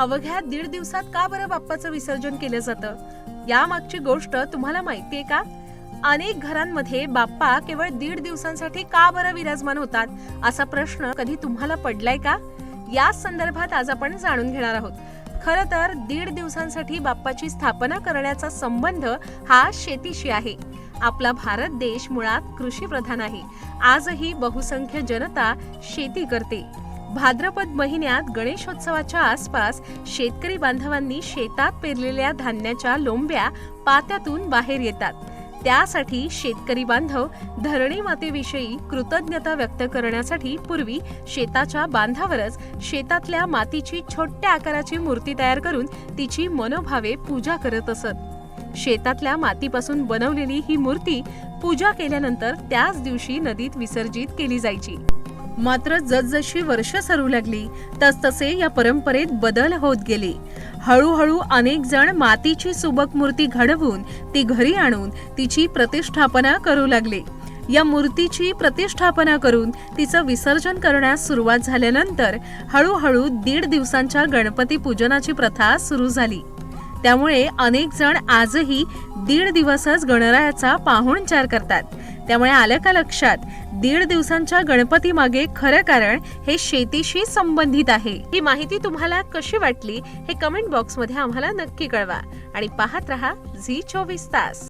अवघ्या दीड दिवसात का बरं बाप्पाचं विसर्जन केलं जातं? यामागची गोष्ट तुम्हाला माहितीये का? अनेक घरांमध्ये बाप्पा केवळ दीड दिवसांसाठी का बरं विराजमान होतात असा प्रश्न कधी तुम्हाला पडलाय का? या संदर्भात आज आपण जाणून घेणार आहोत. खर तर दीड दिवसांसाठी बाप्पाची स्थापना करण्याचा संबंध हा शेतीशी आहे. आपला भारत देश मुळात कृषी प्रधान आहे. आजही बहुसंख्य जनता शेती करते. भाद्रपद महिन्यात गणेशोत्सवाच्या आसपास शेतकरी बांधवांनी शेतात पेरलेल्या धान्याच्या लोंब्या पात्यातून बाहेर येतात. त्यासाठी शेतकरी बांधव धरणी मातेविषयी कृतज्ञता व्यक्त करण्यासाठी पूर्वी शेताच्या बांधावरच शेतातल्या मातीची छोट्या आकाराची मूर्ती तयार करून तिची मनोभावे पूजा करत असत. शेतातल्या मातीपासून बनवलेली ही मूर्ती पूजा केल्यानंतर त्याच दिवशी नदीत विसर्जित केली जायची. मात्र जसजशी वर्ष सरू लागली तसतसे या परंपरेत बदल होत गेले. हळूहळू अनेक जण मातीची सुबक मूर्ती घडवून ती घरी आणून तिची प्रतिष्ठापना करू लागले. या मूर्तीची प्रतिष्ठापना करून तिचं विसर्जन करण्यास सुरुवात झाल्यानंतर हळूहळू दीड दिवसांच्या गणपती पूजनाची प्रथा सुरू झाली. त्यामुळे अनेक जण आजही दीड दिवसच गणरायाचा पाहुणचार करतात. त्यामुळे आलं का लक्षात? दीड दिवसांच्या गणपती मागे खरं कारण हे शेतीशी संबंधित आहे. ही माहिती तुम्हाला कशी वाटली हे कमेंट बॉक्समध्ये आम्हाला नक्की कळवा. आणि पाहत रहा झी चोवीस तास.